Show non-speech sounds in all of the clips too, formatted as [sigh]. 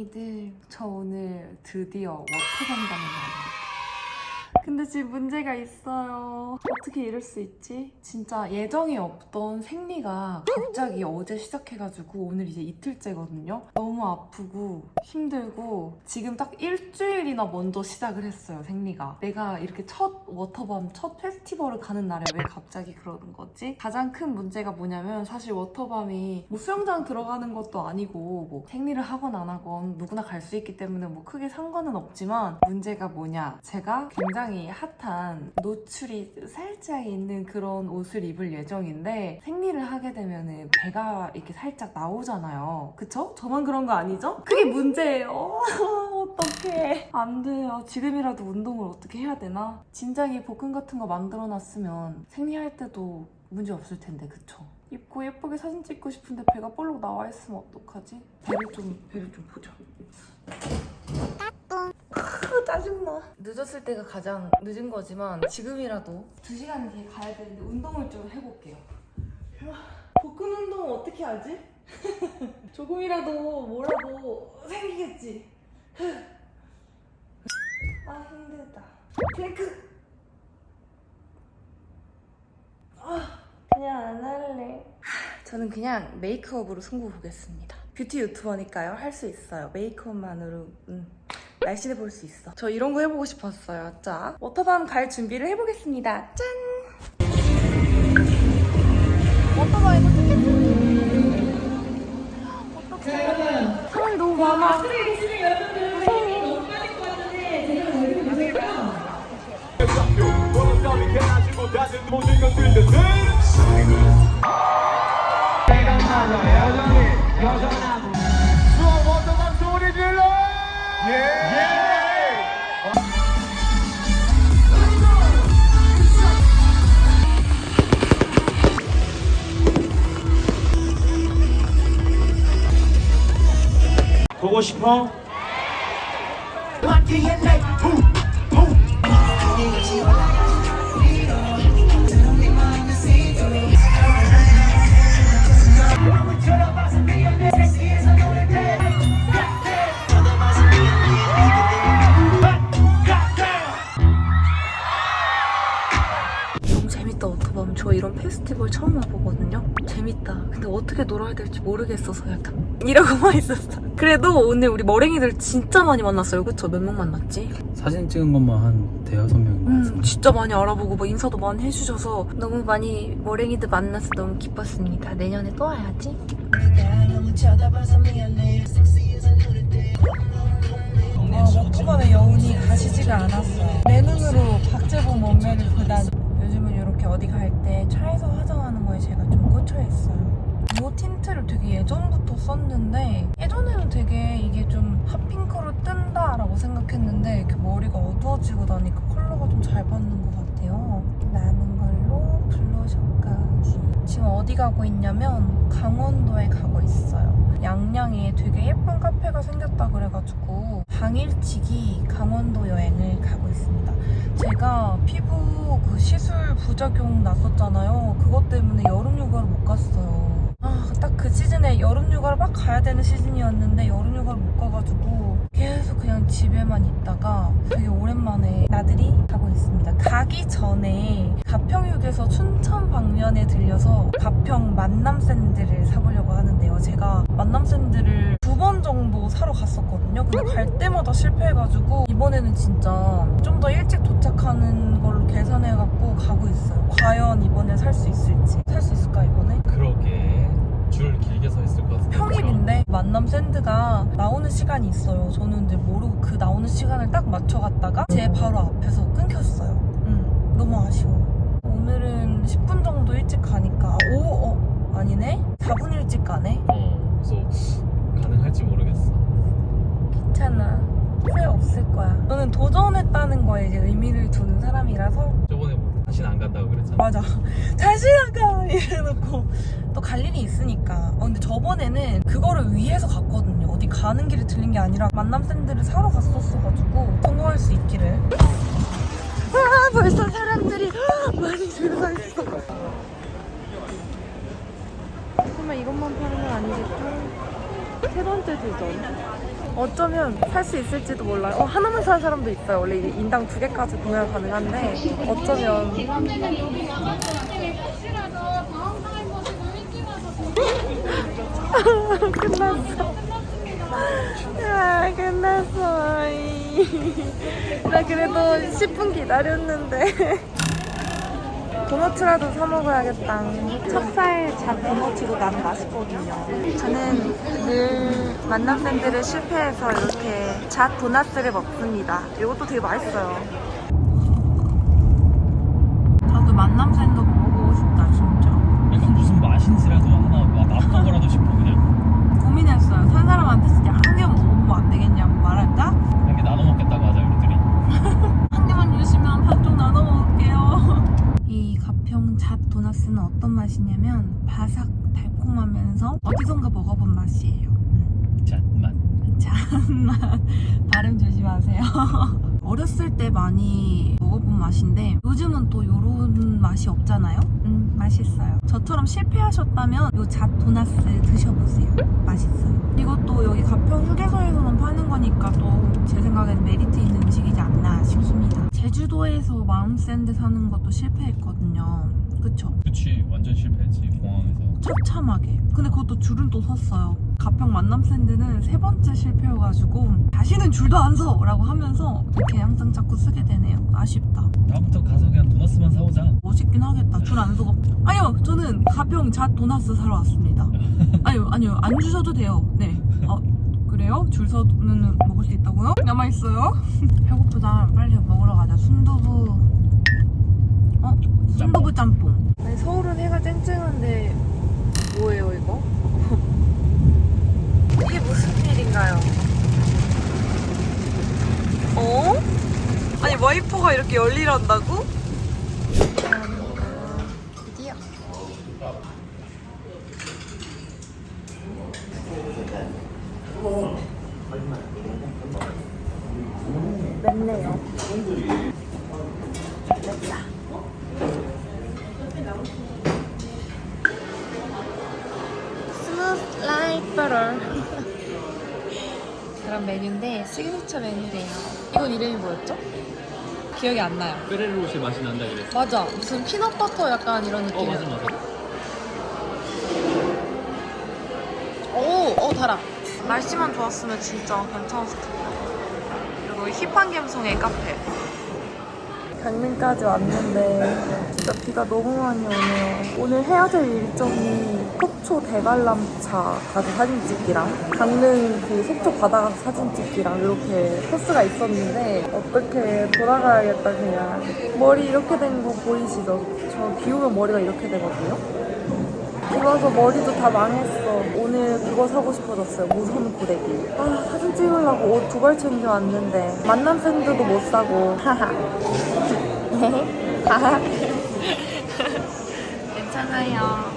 고양이들 저 오늘 드디어 가는 날입니다. 근데 지금 문제가 있어요. 어떻게 이럴 수 있지? 진짜 예정에 없던 생리가 갑자기 어제 시작해가지고 오늘 이제 이틀째거든요. 너무 아프고 힘들고 지금 딱 일주일이나 먼저 시작을 했어요, 생리가. 내가 이렇게 첫 워터밤, 첫 페스티벌을 가는 날에 왜 갑자기 그러는 거지? 가장 큰 문제가 뭐냐면 사실 워터밤이 뭐 수영장 들어가는 것도 아니고 뭐 생리를 하건 안 하건 누구나 갈 수 있기 때문에 뭐 크게 상관은 없지만 문제가 뭐냐? 제가 굉장히 핫한 노출이 살짝 있는 그런 옷을 입을 예정인데 생리를 하게 되면은 배가 이렇게 살짝 나오잖아요. 그쵸? 저만 그런 거 아니죠? 그게 문제예요. [laughs] 어떡해. 안 돼요. 지금이라도 운동을 어떻게 해야 되나? 진작에 복근 같은 거 만들어 놨으면 생리할 때도 문제 없을 텐데, 그쵸? 입고 예쁘게 사진 찍고 싶은데 배가 볼록 나와 있으면 어떡하지? 배를 좀, 배를 좀 보자. 크, 짜증나. 늦었을 때가 가장 늦은 거지만 지금이라도 2시간 뒤에 가야 되는데 운동을 좀 해볼게요. 복근 운동 어떻게 하지? [laughs] 조금이라도 뭐라도 생기겠지. [laughs] 아 힘들다. 플랭크. 아 그냥 안 할래. 저는 그냥 메이크업으로 승부 보겠습니다. 뷰티 유튜버니까요. 할 수 있어요. 메이크업만으로 음, 날씬해 볼수 있어. 저 이런 거 해보고 싶었어요. 자, 워터밤 갈 준비를 해보겠습니다. 짠! 워터밤 이거 어떡해. 사람이 너무 많아. 모든 것들도 늘 수원 워터밤 소리 질러 예! 보고 싶어? 너무 재밌다 오토밤 저 이런 페스티벌 처음 와보거든요 재밌다 근데 어떻게 놀아야 될지 모르겠어서 약간 이러고만 있었어 그래도 오늘 우리 머랭이들 진짜 많이 만났어요 그쵸? 몇 명 만났지? 사진 찍은 것만 한 대여섯 같은데 음 진짜 많이 알아보고 뭐 인사도 많이 해주셔서 너무 많이 머랭이들 만나서 너무 기뻤습니다 내년에 또 와야지 어, 워터밤의 여운이 가시지가 않았어요. 내 눈으로 박재범 몸매를 보다니. 요즘은 이렇게 어디 갈 때 차에서 화장하는 거에 제가 좀 꽂혀 있어요. 이 틴트를 되게 예전부터 썼는데 예전에는 되게 이게 좀 핫핑크로 뜬다라고 생각했는데 이렇게 머리가 어두워지고 나니까 컬러가 좀 잘 받는 것 같아요. 남은 걸로 블러셔까지. 지금 어디 가고 있냐면 강원도에 가고 있어요. 양양에 되게 예쁜 카페가 생겼다 그래가지고 당일치기 강원도 여행을 가고 있습니다. 제가 피부 그 시술 부작용 났었잖아요. 그것 때문에 여름 휴가를 못 갔어요. 아, 딱 그 시즌에 여름 휴가를 막 가야 되는 시즌이었는데 여름 휴가를 못 가가지고 계속 그냥 집에만 있다가 되게 오랜만에 나들이 가고 있습니다. 가기 전에 가평육에서 춘천 방면에 들려서 가평 만남 샌드를 사보려고 하는데요. 제가 만남 샌드를 두 번 정도 사러 갔었거든요. 근데 갈 때마다 실패해가지고 이번에는 진짜 좀 더 일찍 도착하는 걸로 계산해갖고 가고 있어요. 과연 이번에 살 수 있을지. 살 수 있을까 이번에? 그러게 줄 길게 서 있을 것 같은데 평일인데 만남 샌드가 나오는 시간이 있어요. 저는 근데 모르고 그 나오는 시간을 딱 맞춰갔다가 제 바로 앞에서 끊겼어요. 음, 너무 아쉬워. 오늘은 10분 정도 일찍 가니까 오, 어, 아니네? 4분 일찍 가네? 어 그래서 가능할지 모르겠어 괜찮아. 후회 없을 거야. 저는 도전했다는 거에 이제 의미를 두는 사람이라서 저번에 뭐 다시는 안 간다고 그랬잖아 맞아. [laughs] 나가! 이래놓고 또 갈 일이 있으니까. 어, 근데 저번에는 그거를 위해서 갔거든요. 어디 가는 길에 들린 게 아니라 만남 샌드를 사러 갔었어가지고 성공할 수 있기를. 아, 벌써 사람들이 [gasps] 많이 줄서 있어. 설마 이것만 파는 건 아니겠죠? 세 번째 도전. 어쩌면 살 수 있을지도 몰라요. 어, 하나만 사는 사람도 있어요. 원래 인당 두 개까지 구매가 가능한데 어쩌면 [laughs] 끝났어. 야, 끝났어. [laughs] 나 그래도 10분 기다렸는데. [laughs] 도너츠라도 사 먹어야겠다. 찹쌀 잔 도너츠도 나는 맛있거든요. 저는 늘 만남 샌드를 실패해서 이렇게 잣 도너츠를 먹습니다. 이것도 되게 맛있어요. 저도 만남 샌드 먹어보고 싶다, 진짜. 약간 무슨 맛인지라도 하나 마- 맛보고라도 싶어 그냥 고민했어요. 산 사람한테 진짜 한 개만 먹어보면 안 되겠냐고 말할까? 한 개 나눠 먹겠다고 하자 우리들이 한 개만 주시면 반쪽 나눠 먹을게요. 이 가평 잣 도넛은 어떤 맛이냐면 바삭 달콤하면서 어디선가 먹어본 맛이에요. 음, 잣맛 잠만 발음 조심하세요. [laughs] 어렸을 때 많이 먹어본 맛인데 요즘은 또 요런 맛이 없잖아요. 음 맛있어요. 저처럼 실패하셨다면 요 잣 도나스 드셔보세요. 맛있어요. 이것도 여기 가평 휴게소에서만 파는 거니까 또 제 생각엔 메리트 있는 음식이지 않나 싶습니다. 제주도에서 마음샌드 사는 것도 실패했거든요. 그쵸? 그치 완전 실패했지 공항에서 처참하게. 근데 그것도 줄은 또 섰어요. 가평 만남 샌드는 세 번째 실패여가지고 다시는 줄도 안 서라고 하면서 이렇게 항상 자꾸 쓰게 되네요. 아쉽다. 다음부터 가서 그냥 도넛만 사오자 멋있긴 하겠다. 줄 안 서고. 아니요, 저는 가평 잣 도나스 사러 왔습니다. [laughs] 아니요, 아니요, 안 주셔도 돼요. 네. 어, 그래요? 줄 서는 먹을 수 있다고요? 남아 있어요? [laughs] 배고프다. 빨리 먹으러 가자. 순두부. 어? 순두부 짬뽕. 아니, 서울은 해가 쨍쨍한데, 뭐예요, 이거? 이게 무슨 일인가요? 어? 아니, 와이퍼가 이렇게 열일한다고? 이건 이름이 뭐였죠? 기억이 안 나요. 페레로시 맛이 난다 그랬어 맞아. 무슨 피넛버터 약간 이런 어 느낌. 맞아 맞아 오, 어 달아. 날씨만 좋았으면 진짜 괜찮았을 텐데. 그리고 힙한 감성의 카페. 강릉까지 왔는데 진짜 비가 너무 많이 오네요. 오늘 해야 될 일정이 속초 대관람차 가서 사진 찍기랑 강릉 그 속초 바다 가서 사진 찍기랑 이렇게 코스가 있었는데 어떻게 돌아가야겠다 그냥. 머리 이렇게 된 거 보이시죠? 저 비 오면 머리가 이렇게 되거든요. 비 와서 머리도 다 망했어. 오늘 그거 사고 싶어졌어요. 무선 고데기. 아, 사진 찍으려고 옷 두 벌 챙겨왔는데 만남 샌드도 못 사고. 하하. [laughs] 네. 하하. 괜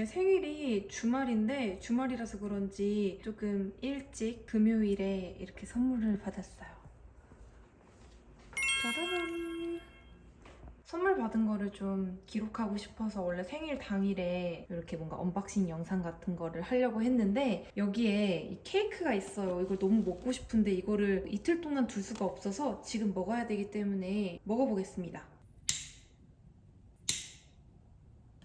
제 생일이 주말인데 주말이라서 그런지 조금 일찍 금요일에 이렇게 선물을 받았어요. 짜라란. 선물 받은 거를 좀 기록하고 싶어서 원래 생일 당일에 이렇게 뭔가 언박싱 영상 같은 거를 하려고 했는데 여기에 이 케이크가 있어요. 이걸 너무 먹고 싶은데 이거를 이틀 동안 둘 수가 없어서 지금 먹어야 되기 때문에 먹어보겠습니다.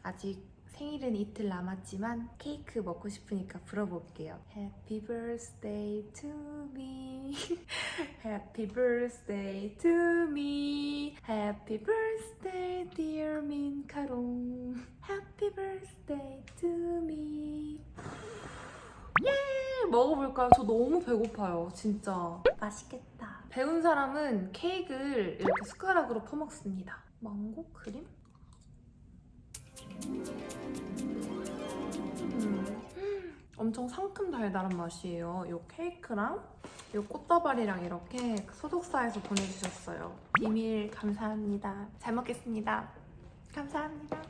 아직 생일은 이틀 남았지만 케이크 먹고 싶으니까 불어볼게요. Happy birthday to me. [laughs] Happy birthday to me. Happy birthday dear 민카롱. Happy birthday to me. [gasps] 예! 먹어볼까요? 저 너무 배고파요, 진짜. 맛있겠다. 배운 사람은 케이크를 이렇게 숟가락으로 퍼먹습니다. 망고 크림? 음, 엄청 상큼 달달한 맛이에요. 이 케이크랑 이 꽃다발이랑 이렇게 소속사에서 보내주셨어요. 비밀 감사합니다. 잘 먹겠습니다. 감사합니다.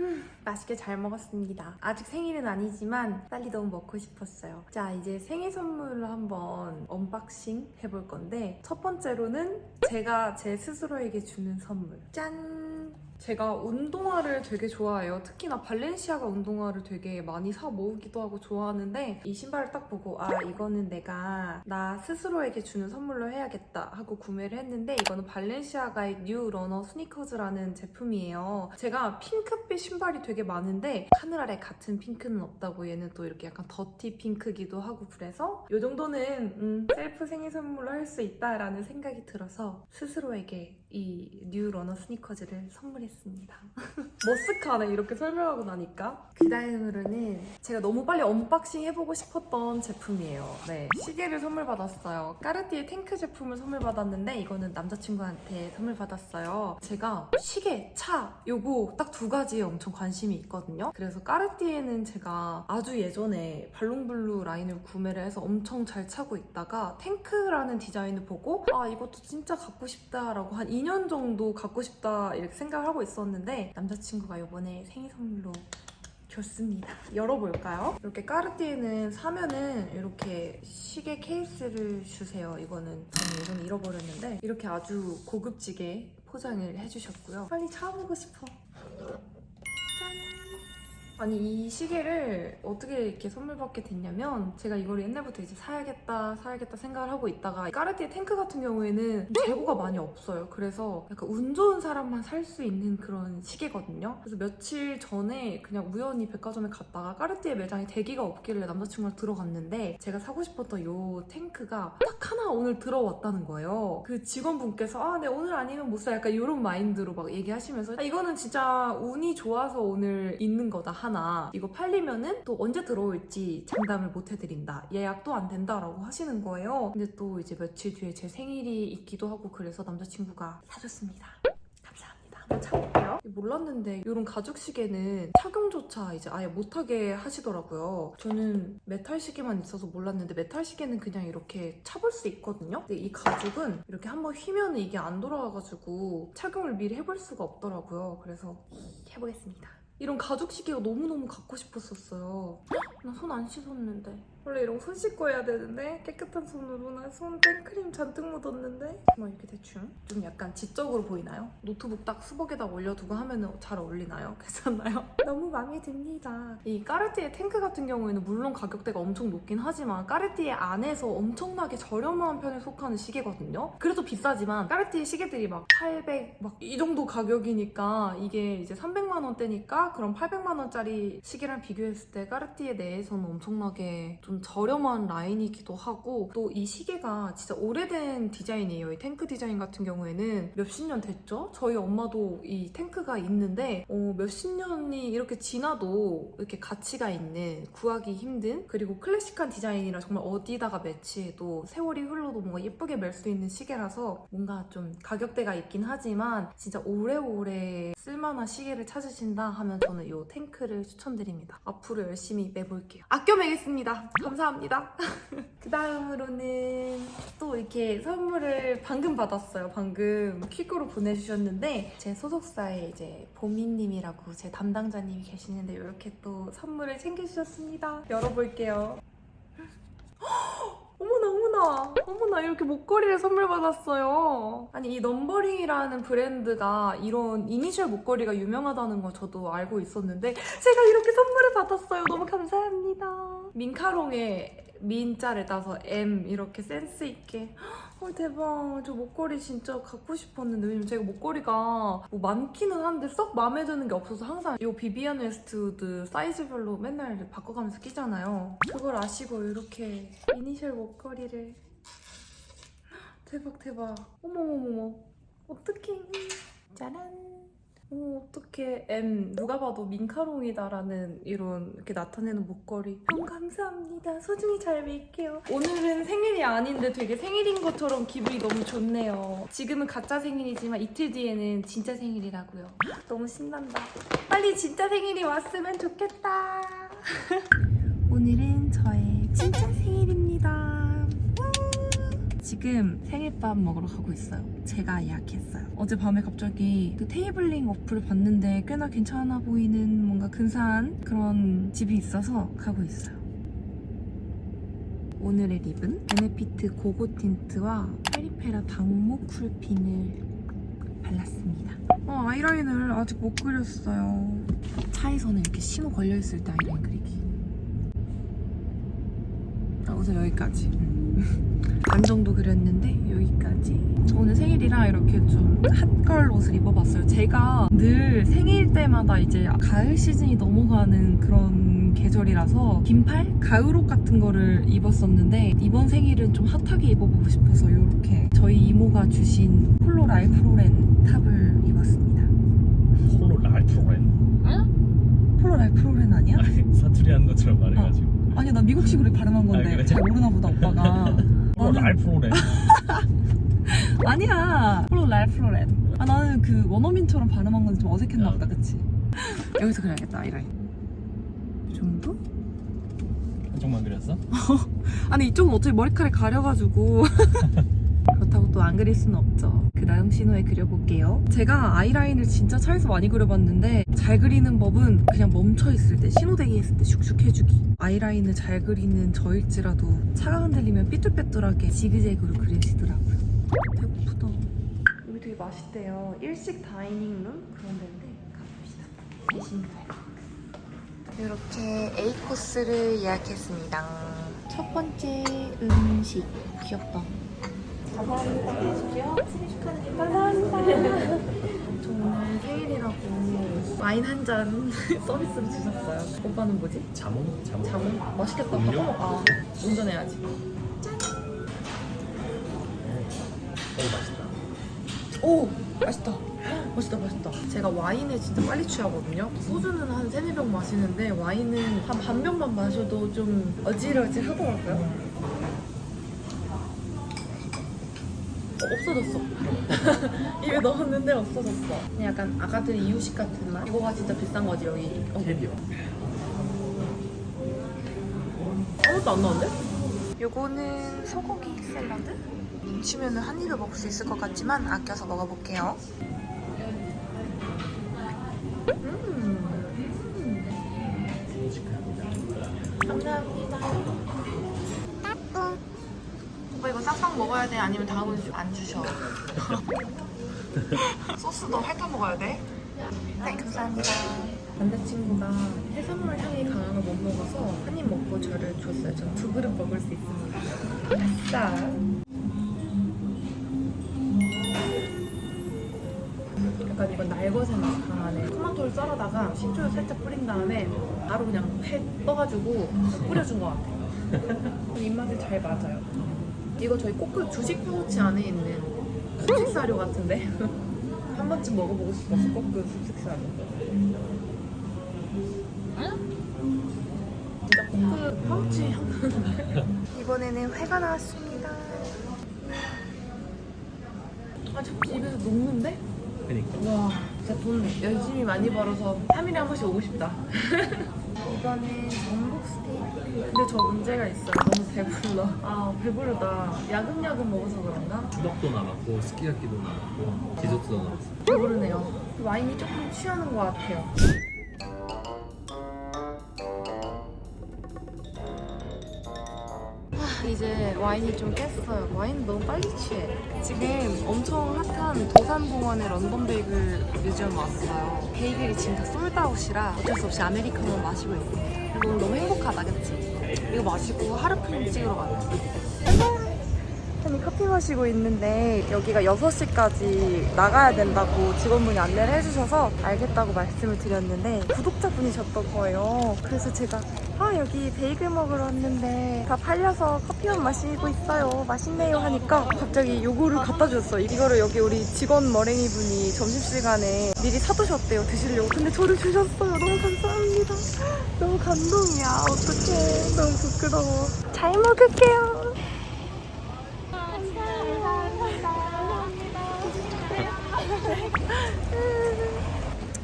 음, 맛있게 잘 먹었습니다. 아직 생일은 아니지만 빨리 너무 먹고 싶었어요. 자, 이제 생일 선물을 한번 언박싱 해볼 건데 첫 번째로는 제가 제 스스로에게 주는 선물. 짠! 제가 운동화를 되게 좋아해요. 특히나 발렌시아가 운동화를 되게 많이 사 모으기도 하고 좋아하는데 이 신발을 딱 보고 아 이거는 내가 나 스스로에게 주는 선물로 해야겠다 하고 구매를 했는데 이거는 발렌시아가의 뉴 러너 스니커즈라는 제품이에요. 제가 핑크빛 신발이 되게 많은데 하늘 아래 같은 핑크는 없다고 얘는 또 이렇게 약간 더티 핑크기도 하고 그래서 이 정도는 음, 셀프 생일 선물로 할 수 있다라는 생각이 들어서 스스로에게 이뉴 러너 스니커즈를 선물했습니다. [laughs] 머스카네 이렇게 설명하고 나니까 그 다음으로는 제가 너무 빨리 언박싱 해보고 싶었던 제품이에요. 네 시계를 선물 받았어요. 까르띠에 탱크 제품을 선물 받았는데 이거는 남자친구한테 선물 받았어요. 제가 시계, 차 요거 딱 두 가지에 엄청 관심이 있거든요. 그래서 까르띠에는 제가 아주 예전에 발롱블루 라인을 구매를 해서 엄청 잘 차고 있다가 탱크라는 디자인을 보고 아 이것도 진짜 갖고 싶다라고 한 2년 정도 갖고 싶다 이렇게 생각을 하고 있었는데 남자친구가 이번에 생일 선물로 줬습니다. 열어볼까요? 이렇게 까르띠에는 사면은 이렇게 시계 케이스를 주세요. 이거는 저는 예전에 잃어버렸는데 이렇게 아주 고급지게 포장을 해주셨고요. 빨리 차보고 싶어. 아니 이 시계를 어떻게 이렇게 선물 받게 됐냐면 제가 이걸 옛날부터 이제 사야겠다 사야겠다 생각을 하고 있다가 까르띠에 탱크 같은 경우에는 재고가 많이 없어요. 그래서 약간 운 좋은 사람만 살 수 있는 그런 시계거든요. 그래서 며칠 전에 그냥 우연히 백화점에 갔다가 까르띠에 매장에 대기가 없길래 남자친구랑 들어갔는데 제가 사고 싶었던 요 탱크가 딱 하나 오늘 들어왔다는 거예요. 그 직원분께서 아네 오늘 아니면 못 사. 약간 이런 마인드로 막 얘기하시면서 아, 이거는 진짜 운이 좋아서 오늘 있는 거다 하나 이거 팔리면은 또 언제 들어올지 장담을 못 해드린다. 예약도 안 된다라고 하시는 거예요. 근데 또 이제 며칠 뒤에 제 생일이 있기도 하고 그래서 남자친구가 사줬습니다. 감사합니다. 한번 차볼게요. 몰랐는데 이런 가죽 시계는 착용조차 이제 아예 못하게 하시더라고요. 저는 메탈 시계만 있어서 몰랐는데 메탈 시계는 그냥 이렇게 차볼 수 있거든요. 근데 이 가죽은 이렇게 한번 휘면 이게 안 돌아와가지고 착용을 미리 해볼 수가 없더라고요. 그래서 해보겠습니다 이런 가죽 시계가 너무너무 갖고 싶었었어요. 나 손 안 씻었는데. 원래 이런 거손 씻고 해야 되는데 깨끗한 손으로 나손 땡크림 잔뜩 묻었는데 뭐 이렇게 대충 좀 약간 지적으로 보이나요? 노트북 딱 수복에다 올려두고 하면 잘 어울리나요? [laughs] 괜찮나요? 너무 마음에 듭니다. 이 까르띠에 탱크 같은 경우에는 물론 가격대가 엄청 높긴 하지만 까르띠에 안에서 엄청나게 저렴한 편에 속하는 시계거든요. 그래도 비싸지만 까르띠에 시계들이 막 800, 막 이 정도 가격이니까 이게 이제 300만 원대니까 그럼 800만 원짜리 시계랑 비교했을 때 까르띠에 내에서는 엄청나게 좀 저렴한 라인이기도 하고 또 이 시계가 진짜 오래된 디자인이에요. 이 탱크 디자인 같은 경우에는 몇십 년 됐죠? 저희 엄마도 이 탱크가 있는데 어, 몇십 년이 이렇게 지나도 이렇게 가치가 있는 구하기 힘든 그리고 클래식한 디자인이라 정말 어디다가 매치해도 세월이 흘러도 뭔가 예쁘게 멜 수 있는 시계라서 뭔가 좀 가격대가 있긴 하지만 진짜 오래오래 쓸만한 시계를 찾으신다 하면 저는 이 탱크를 추천드립니다. 앞으로 열심히 매볼게요. 아껴 매겠습니다. 감사합니다. [laughs] 그 다음으로는 또 이렇게 선물을 방금 받았어요. 방금 퀵으로 보내주셨는데 제 소속사에 이제 보미님이라고 제 담당자님이 계시는데 이렇게 또 선물을 챙겨주셨습니다. 열어볼게요. 어머나 어머나. 어머나 이렇게 목걸이를 선물 받았어요. 아니 이 넘버링이라는 브랜드가 이런 이니셜 목걸이가 유명하다는 거 저도 알고 있었는데 제가 이렇게 선물을 받았어요. 너무 감사합니다. 민카롱에 민자를 따서 M 이렇게 센스 있게 헐 대박. 저 목걸이 진짜 갖고 싶었는데. 왜냐면 제가 목걸이가 뭐 많기는 한데 썩 마음에 드는 게 없어서 항상 이 비비안 웨스트우드 사이즈별로 맨날 바꿔가면서 끼잖아요. 그걸 아시고 이렇게 이니셜 목걸이를. [gasps] 대박 대박. 어머머머머. 어떡해. 짜란 오, 어떡해. M. 누가 봐도 민카롱이다라는 이런 이렇게 나타내는 목걸이. 너무 감사합니다. 소중히 잘 밀게요. 오늘은 생일이 아닌데 되게 생일인 것처럼 기분이 너무 좋네요. 지금은 가짜 생일이지만 이틀 뒤에는 진짜 생일이라고요. 너무 신난다. 빨리 진짜 생일이 왔으면 좋겠다. [laughs] 오늘은 지금 생일밥 먹으러 가고 있어요. 제가 예약했어요. 어젯밤에 갑자기 그 테이블링 어플을 봤는데 꽤나 괜찮아 보이는 뭔가 근사한 그런 집이 있어서 가고 있어요. 오늘의 립은 베네피트 고고 틴트와 페리페라 당목 쿨핀을 발랐습니다. 어, 아이라인을 아직 못 그렸어요. 차에서는 이렇게 신호 걸려있을 때 아이라인 그리기. 아, 우선 여기까지. 음. 반 정도 그렸는데 여기까지. 오늘 생일이라 이렇게 좀 핫걸 옷을 입어봤어요. 제가 늘 생일 때마다 이제 가을 시즌이 넘어가는 그런 계절이라서 긴팔? 가을옷 같은 거를 입었었는데 이번 생일은 좀 핫하게 입어보고 싶어서 이렇게 저희 이모가 주신 폴로 랄프로렌 탑을 입었습니다. 폴로 랄프로렌? 폴로 랄프로렌 아니야? 아니 사투리 하는 것처럼 말해가지고 아니 나 미국식으로 발음한 건데 아, 그래? 잘 모르나 보다 오빠가 [laughs] 폴로 나는- 랄프로렌 [laughs] 아니야 폴로 랄프로렌 아 나는 그 원어민처럼 발음한 건데 좀 어색했나 아. 보다 그치? [laughs] 여기서 그려야겠다 아이라인 이 정도? 한쪽만 그렸어? 아니 이쪽은 어차피 머리카락 가려가지고 그렇다고 또 안 그릴 수는 없죠 그 다음 신호에 그려볼게요 제가 아이라인을 진짜 차에서 많이 그려봤는데 잘 그리는 법은 그냥 멈춰있을 때 신호 대기 했을 때 슉슉 해주기 아이라인을 잘 그리는 저일지라도 차가 흔들리면 삐뚤빼뚤하게 지그재그로 그리시더라고요 배고프다 여기 되게 맛있대요 일식 다이닝룸 그런 데인데 가봅시다 계신가요? 이렇게 A 코스를 예약했습니다. 첫 번째 음식 귀엽다. 감사합니다. 축하드립니다. 감사합니다. 생일이라고 와인 한 잔 [laughs] 서비스로 주셨어요. 오빠는 뭐지? 자몽? 자몽? 자몽? 맛있겠다. 음료? 어, 아, 운전해야지. 어 맛있다 오! 맛있다. 맛있다, 맛있다. 제가 와인에 진짜 빨리 취하거든요. 소주는 한 세네 병 마시는데 와인은 한 반 병만 마셔도 좀 어지러지 하더라고요. 없어졌어. [laughs] 입에 넣었는데 없어졌어. 그냥 약간 아가들 이유식 같은 맛? 이거가 진짜 비싼 거지, 여기. 어. 캐비어 아무것도 안 나왔는데? 요거는 소고기 샐러드? 치면은 한 입에 먹을 수 있을 것 같지만 아껴서 먹어볼게요. 감사합니다. 싹싹 먹어야 돼? 아니면 다음은 안 주셔? [laughs] 소스도 핥아 먹어야 돼? 네, 감사합니다. 남자친구가 해산물 향이 강한 걸 못 먹어서 한 입 먹고 저를 줬어요. 전 두 그릇 먹을 수 있습니다. 아싸. 약간 이건 날것의 맛이 강하네. 토마토를 썰어다가 식초를 살짝 뿌린 다음에 바로 그냥 팩 떠가지고 뿌려준 것 같아요. [laughs] 입맛에 잘 맞아요. 이거 저희 꼬끄 주식 파우치 안에 있는 습식사료 같은데? [laughs] 한 번쯤 먹어보고 싶었어, 꼬끄 습식사료. 진짜 꼬끄 파우치 향 나는데? 이번에는 회가 나왔습니다. 아, 자꾸 입에서 녹는데? 그니까 와, 진짜 돈 열심히 많이 벌어서 3일에 한 번씩 오고 싶다. [laughs] 이거는 전복 스테이크. 근데 저 문제가 있어요. 너무 배불러. 아, 배부르다. 야금야금 먹어서 그런가? 주먹도 남았고 스키야키도 남았고 디저트도 남았어 배부르네요. 와인이 조금 취하는 것 같아요. 이제 와인이 좀 깼어요. 와인 너무 빨리 취해. 지금 엄청 핫한 도산공원의 런던 베이글 뮤지엄 왔어요. 베이글이 지금 다 솔드아웃이라 어쩔 수 없이 아메리카노 마시고 있습니다. 그리고 너무 행복하다, 그치? 이거 마시고 하루필름 찍으러 가요. 커피 마시고 있는데 여기가 6시까지 나가야 된다고 직원분이 안내를 해주셔서 알겠다고 말씀을 드렸는데 구독자분이셨던 거예요. 그래서 제가 아 여기 베이글 먹으러 왔는데 다 팔려서 커피만 마시고 있어요. 맛있네요 하니까 갑자기 요거를 갖다 주셨어요. 이거를 여기 우리 직원 머랭이 분이 점심시간에 미리 사두셨대요. 드시려고. 근데 저를 주셨어요. 너무 감사합니다. [gasps] 너무 감동이야. 어떡해. 너무 부끄러워. 잘 먹을게요.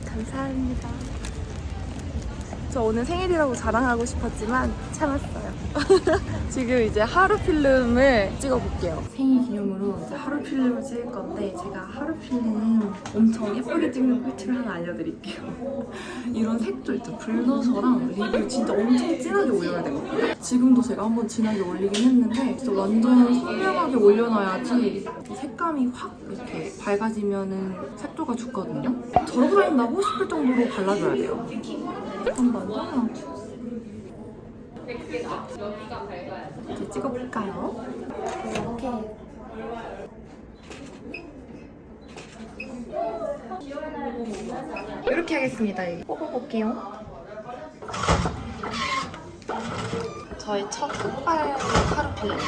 감사합니다. 저 오늘 생일이라고 자랑하고 싶었지만 참았어요. [laughs] 지금 이제 하루 필름을 찍어볼게요. 생일 기념으로 이제 하루 필름을 찍을 건데 제가 하루 필름 엄청 예쁘게 찍는 꿀팁을 하나 알려드릴게요. [laughs] 이런 색조 있죠. 블러셔랑 립을 진짜 엄청 진하게 올려야 되거든요. 지금도 제가 한번 진하게 올리긴 했는데 진짜 완전 선명하게 올려놔야지 이 색감이 확 이렇게 밝아지면은 색조가 죽거든요. 저러고 다닌다고 싶을 정도로 발라줘야 돼요. 한번 이제 찍어볼까요? 이렇게 이렇게 하겠습니다. 뽑아볼게요. 저희 첫 흑발 필름.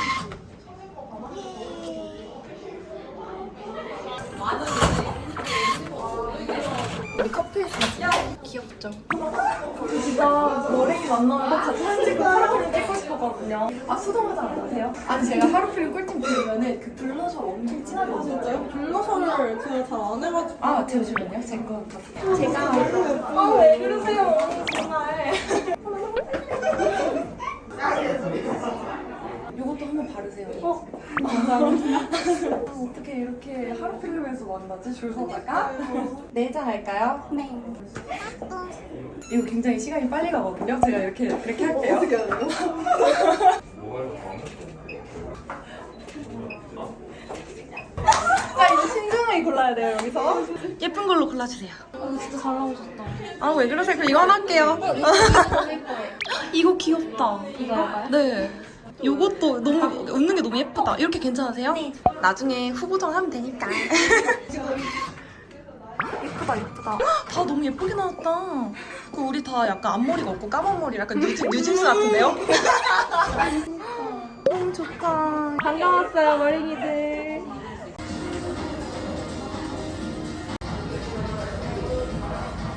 우리 커플 사진 귀엽죠? 진짜 머랭이 만나면 같이 사진 찍고 하루필름 찍고 싶었거든요. 아 수동 화장 안 하세요? 아니 제가 하루필름 꿀팁 드리면은 그 블러셔 엄청 진하게 하셨어요? 블러셔를 제가 잘 안 해가지고. 아 잠시만요. 제거 제가 아, 왜 그러세요, 정말. 이것도 한번 바르세요. 어? 감사합니다. 어떻게 이렇게 하루 필름에서 만나지? 줄 서다가? 내장 할까요? 네. 이거 굉장히 시간이 빨리 가거든요. 제가 이렇게 이렇게 할게요. 어떻게 해야 돼요? 아 이제 신중하게 골라야 돼요 여기서. 예쁜 걸로 골라주세요. 진짜 잘 나오셨다. 아 왜 그러세요? 그럼 이거 하나 할게요. 이거 귀엽다. 네. 요것도 너무 웃는 게 너무 예쁘다. 이렇게 괜찮으세요? 네. 나중에 후보정 하면 되니까. [laughs] 예쁘다 예쁘다. [gasps] 다 너무 예쁘게 나왔다. 그 우리 다 약간 앞머리가 없고 까만 머리 약간 뉴진, 뉴진스 같은데요? [laughs] 너무 좋다. 반가웠어요 머랭이들.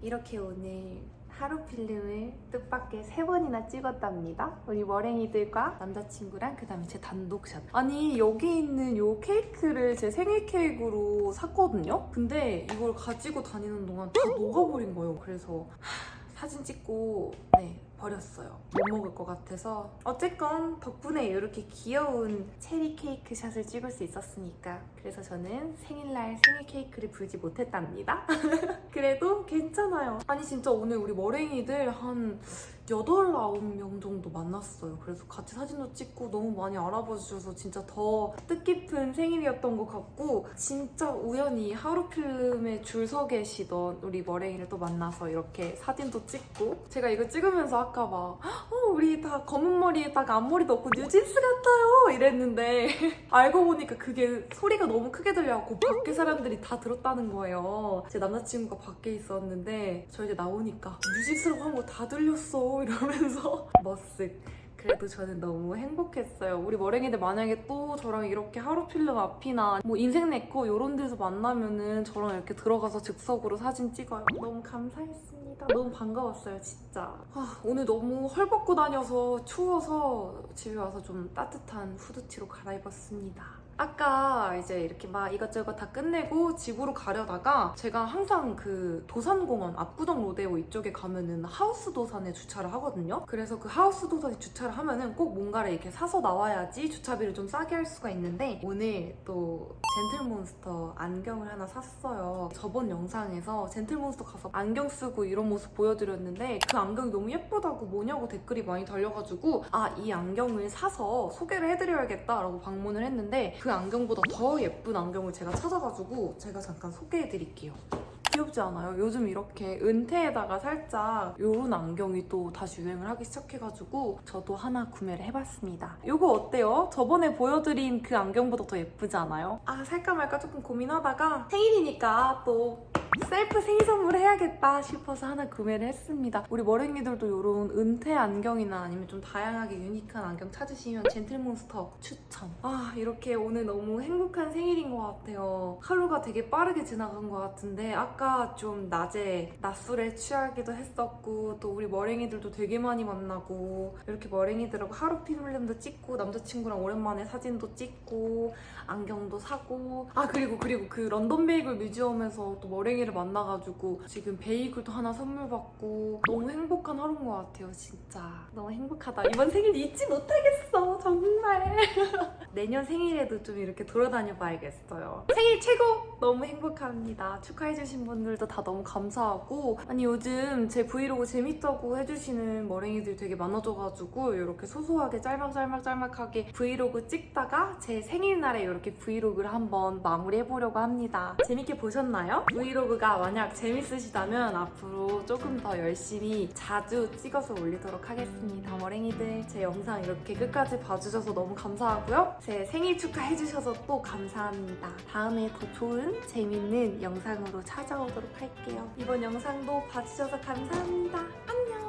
이렇게 오늘 하루 필름을 뜻밖의 세 번이나 찍었답니다. 우리 머랭이들과 남자친구랑 그 다음에 제 단독샷. 아니 여기 있는 요 케이크를 제 생일 케이크로 샀거든요? 근데 이걸 가지고 다니는 동안 다 녹아버린 거예요. 그래서 하, 사진 찍고 네 버렸어요. 못 먹을 것 같아서 어쨌건 덕분에 이렇게 귀여운 체리 케이크 샷을 찍을 수 있었으니까 그래서 저는 생일날 생일 케이크를 불지 못했답니다. [laughs] 그래도 괜찮아요. 아니 진짜 오늘 우리 머랭이들 한 8, 9명 정도 만났어요. 그래서 같이 사진도 찍고 너무 많이 알아봐 주셔서 진짜 더 뜻깊은 생일이었던 것 같고 진짜 우연히 하루 필름에 줄 서 계시던 우리 머랭이를 또 만나서 이렇게 사진도 찍고 제가 이거 찍으면서 아까 막 어, 우리 다 검은 머리에다가 앞머리도 없고 뉴진스 같아요 이랬는데 [laughs] 알고 보니까 그게 소리가 너무 크게 들려갖고 밖에 사람들이 다 들었다는 거예요. 제 남자친구가 밖에 있었는데 저 이제 나오니까 뉴진스라고 한 거 다 들렸어 이러면서 [laughs] 머쓱. 그래도 저는 너무 행복했어요. 우리 머랭이들 만약에 또 저랑 이렇게 하루 필름 앞이나 뭐 인생 내거 이런 데서 만나면은 저랑 이렇게 들어가서 즉석으로 사진 찍어요. 너무 감사했습니다. 너무 반가웠어요, 진짜. 아, 오늘 너무 헐벗고 다녀서 추워서 집에 와서 좀 따뜻한 후드티로 갈아입었습니다. 아까 이제 이렇게 막 이것저것 다 끝내고 집으로 가려다가 제가 항상 그 도산공원 압구정 로데오 이쪽에 가면은 하우스 도산에 주차를 하거든요. 그래서 그 하우스 도산에 주차를 하면은 꼭 뭔가를 이렇게 사서 나와야지 주차비를 좀 싸게 할 수가 있는데 오늘 또 젠틀몬스터 안경을 하나 샀어요. 저번 영상에서 젠틀몬스터 가서 안경 쓰고 이런 모습 보여드렸는데 그 안경이 너무 예쁘다고 뭐냐고 댓글이 많이 달려가지고 아 이 안경을 사서 소개를 해드려야겠다라고 방문을 했는데 그 안경보다 더 예쁜 안경을 제가 찾아가지고 제가 잠깐 소개해드릴게요. 귀엽지 않아요? 요즘 이렇게 은퇴에다가 살짝 요런 안경이 또 다시 유행을 하기 시작해가지고 저도 하나 구매를 해봤습니다. 요거 어때요? 저번에 보여드린 그 안경보다 더 예쁘지 않아요? 아 살까 말까 조금 고민하다가 생일이니까 또 셀프 생일 선물 해야겠다 싶어서 하나 구매를 했습니다. 우리 머랭이들도 이런 은퇴 안경이나 아니면 좀 다양하게 유니크한 안경 찾으시면 젠틀몬스터 추천. 아 이렇게 오늘 너무 행복한 생일인 것 같아요. 하루가 되게 빠르게 지나간 것 같은데 아까 좀 낮에 낮술에 취하기도 했었고 또 우리 머랭이들도 되게 많이 만나고 이렇게 머랭이들하고 하루 필름도 찍고 남자친구랑 오랜만에 사진도 찍고 안경도 사고 아 그리고 그리고 그 런던 베이글 뮤지엄에서 또 머랭이를 머랭이를 만나가지고 지금 베이글도 하나 선물 받고 너무 행복한 하루인 것 같아요, 진짜. 너무 행복하다. 이번 생일 잊지 못하겠어, 정말. [laughs] 내년 생일에도 좀 이렇게 돌아다녀 봐야겠어요. 생일 최고! 너무 행복합니다. 축하해주신 분들도 다 너무 감사하고 아니 요즘 제 브이로그 재밌다고 해주시는 머랭이들이 되게 많아져가지고 이렇게 소소하게 짤막짤막짤막하게 브이로그 찍다가 제 생일날에 이렇게 브이로그를 한번 마무리해보려고 합니다. 재밌게 보셨나요? 브이로그가 만약 재밌으시다면 앞으로 조금 더 열심히 자주 찍어서 올리도록 하겠습니다. 머랭이들 제 영상 이렇게 끝까지 봐주셔서 너무 감사하고요. 제 생일 축하해주셔서 또 감사합니다. 다음에 더 좋은 재밌는 영상으로 찾아오도록 할게요. 이번 영상도 봐주셔서 감사합니다. 안녕!